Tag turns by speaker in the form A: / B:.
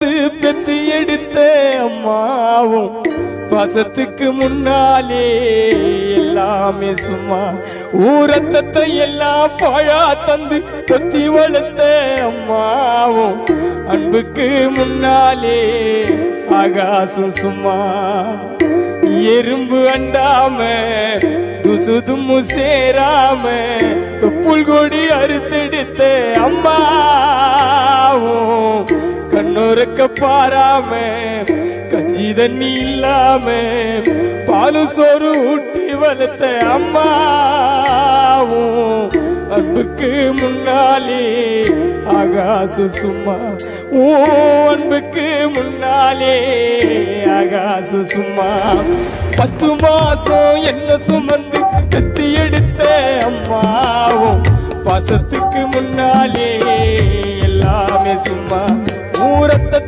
A: பெற்றி எடுத்த அம்மாவும் பாசத்துக்கு முன்னாலே எல்லாமே சும்மா ஊரத்தத்தை எல்லாம் பழா தந்து கொத்தி வளர்த்த அம்மாவும் அன்புக்கு முன்னாலே ஆகாசம் சும்மா எறும்பு அண்டாம துசுதும்மு சேராம தொப்புள் கொடி அறுத்து கண்ணோரக்க பாராம கஞ்சி தண்ணி இல்லாம பாலு சோறு ஊட்டி வளர்த்த அம்மாவும் அன்புக்கு முன்னாலே ஆகாசு சும்மா ஓ அன்புக்கு முன்னாலே ஆகாசு சும்மா. பத்து மாசம் என்ன சுமந்து கத்தி எடுத்த அம்மாவும் பாசத்துக்கு முன்னாலே எல்லாமே சும்மா. ஊரத்த